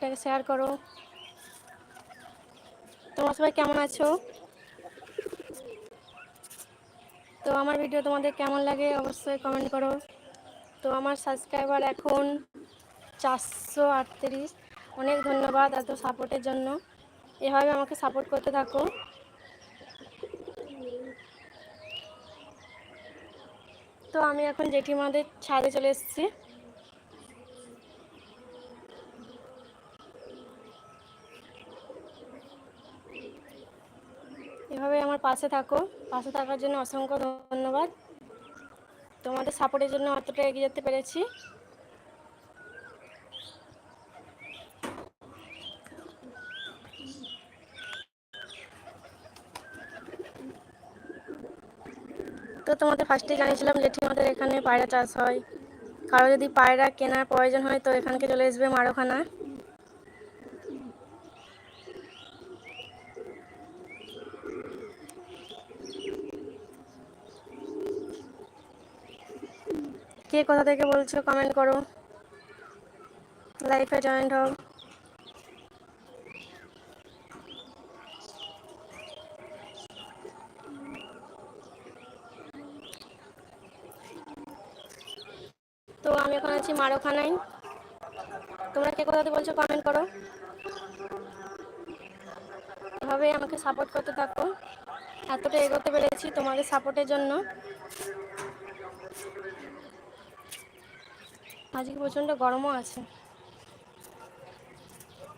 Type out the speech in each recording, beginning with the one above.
লাইভটাকে শেয়ার করো। তোমরা সবাই কেমন আছো? তো আমার ভিডিও তোমাদের কেমন লাগে অবশ্যই কমেন্ট করো। তো আমার সাবস্ক্রাইবার এখন চারশো আটত্রিশ। অনেক ধন্যবাদ এত সাপোর্টের জন্য। এভাবে আমাকে সাপোর্ট করতে থাকো। তো আমি এখন জেঠিমাদের ছাদে চলে এসেছি। এভাবে আমার পাশে থাকো। পাশে থাকার জন্য অসংখ্য ধন্যবাদ। তোমাদের সাপোর্টের জন্য অতটা এগিয়ে যেতে পেরেছি। তো তোমাদের ফার্স্টে জানিয়েছিলাম জেঠিমাদের এখানে পায়রা চাষ হয়। কারও যদি পায়রা কেনার প্রয়োজন হয় তো এখানকে চলে আসবে মারোখানা। কে কোথা থেকে বলছো? কমেন্ট করো। লাইফে জয়েন্ট হোক তো আমি এখন আছি মারোখানায়। তোমরা কে কোথাতে বলছো? কমেন্ট করো। এভাবে আমাকে সাপোর্ট করতে থাকো। এতটা এগোতে পেরেছি তোমাদের সাপোর্টের জন্য। আজকে প্রচণ্ড গরমও আছে।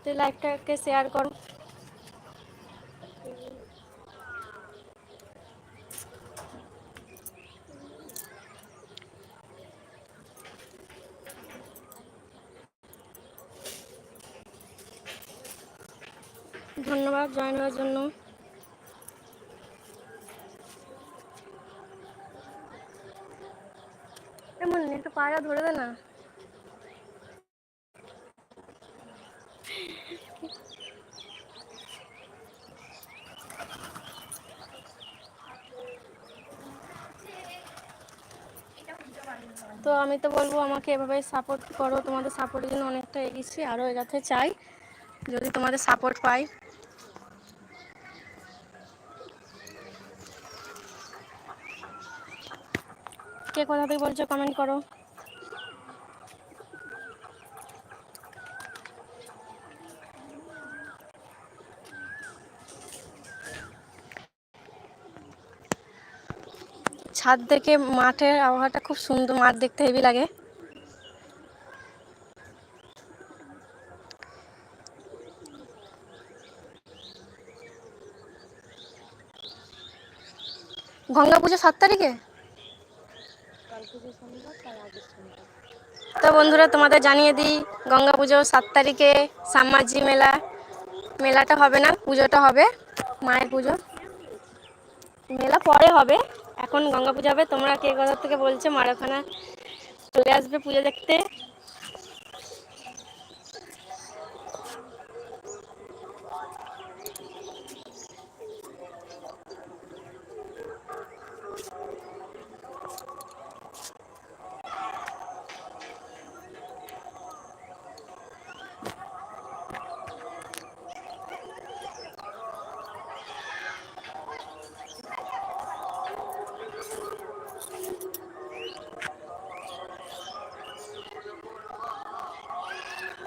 তো শেয়ার করো। ধন্যবাদ জয়েন হওয়ার জন্য। এমন একটু পায়রা ধরে দে না। তো আমি তো বলব, আমাকে এভাবে সাপোর্ট করো। তোমাদের সাপোর্টের জন্য অনেকটা এগিয়েছি আরও এগাতে চাই। যদি তোমাদের সাপোর্ট পাই। কে কোথা থেকে বলছো কমেন্ট করো। ছাদ থেকে মাঠের আবহাওয়াটা খুব সুন্দর, মাঠ দেখতে হেভি লাগে। গঙ্গা পুজো সাত তারিখে? তো বন্ধুরা, তোমাদের জানিয়ে দিই, গঙ্গা পুজো সাত তারিখে সাম্মাজি মেলা, মেলাটা হবে না, পুজোটা হবে, মায়ের পুজো। মেলা পরে হবে। এখন গঙ্গা পূজা হবে। তোমরা কে কোথা থেকে বলছো? মারাখানা চলে আসবে পূজা দেখতে।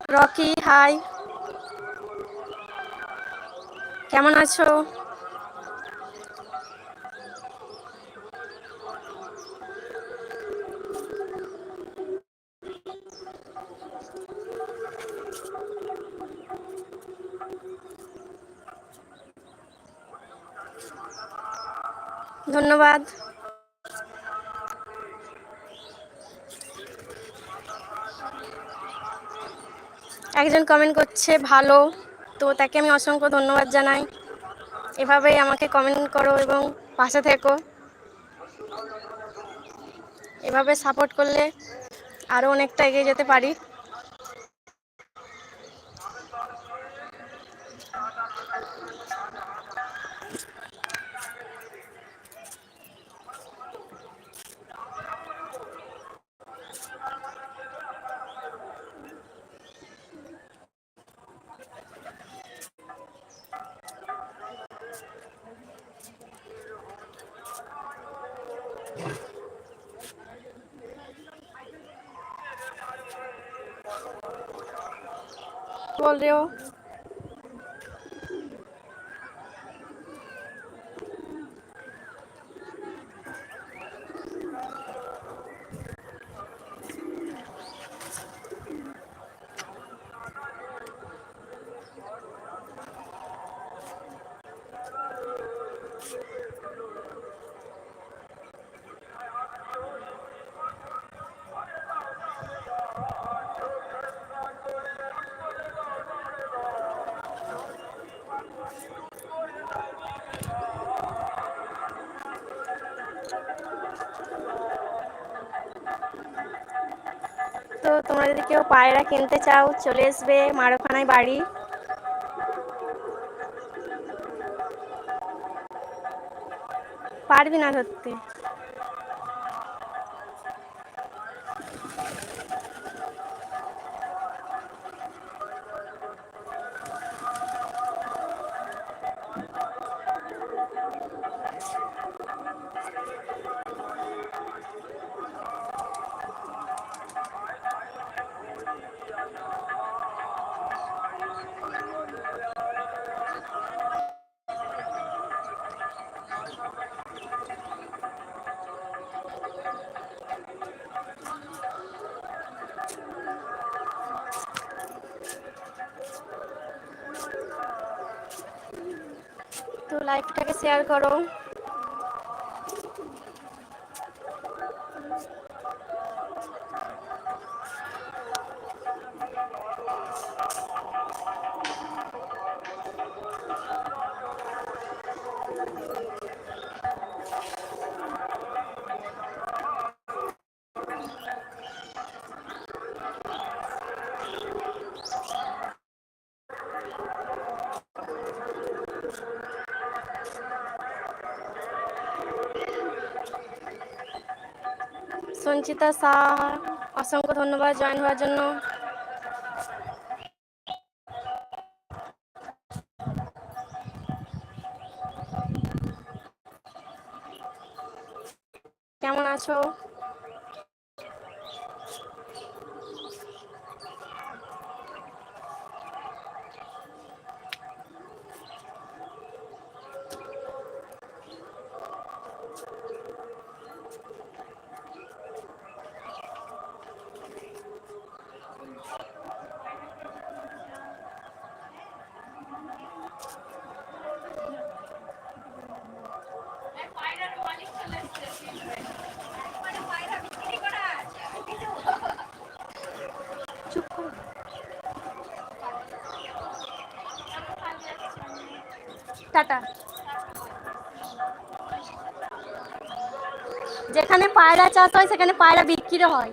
Rocky hi. কেমন আছো? ধন্যবাদ। একজন কমেন্ট করছে, ভালো। তো তাকে আমি অসংখ্য ধন্যবাদ জানাই। এভাবেই আমাকে কমেন্ট করো এবং পাশে থেকো। এভাবে সাপোর্ট করলে আরও অনেকটা এগিয়ে যেতে পারি। बोल रहे हो তো তোমরা যদি কেউ পায়রা কিনতে চাও চলে আসবে মারোখানায় বাড়ি। পারবি না ধরতে। তো লাইভটাকে শেয়ার করো। সঞ্চিতা শাহ অসংখ্য ধন্যবাদ জয়েন হওয়ার জন্য। কেমন আছো? টাটা। যেখানে পায়রা চাষ হয়, সেখানে পায়রা বিক্রি হয়।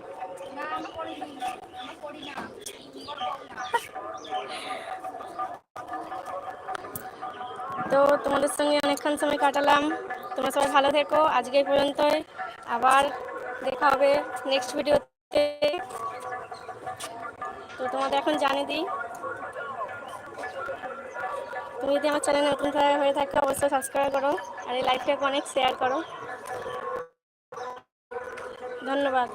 তো তোমাদের সঙ্গে অনেকক্ষণ সময় কাটালাম। তোমরা সবাই ভালো থেকো। আজকে পর্যন্তই। আবার দেখা হবে নেক্সট ভিডিওতে তো তোমাদের এখন জানিয়ে দিই। তুমি যদি আমার চ্যানেল নতুন হয়ে থাকে, অবশ্যই সাবস্ক্রাইব করো আর এই লাইভটাকে অনেক শেয়ার করো। ধন্যবাদ।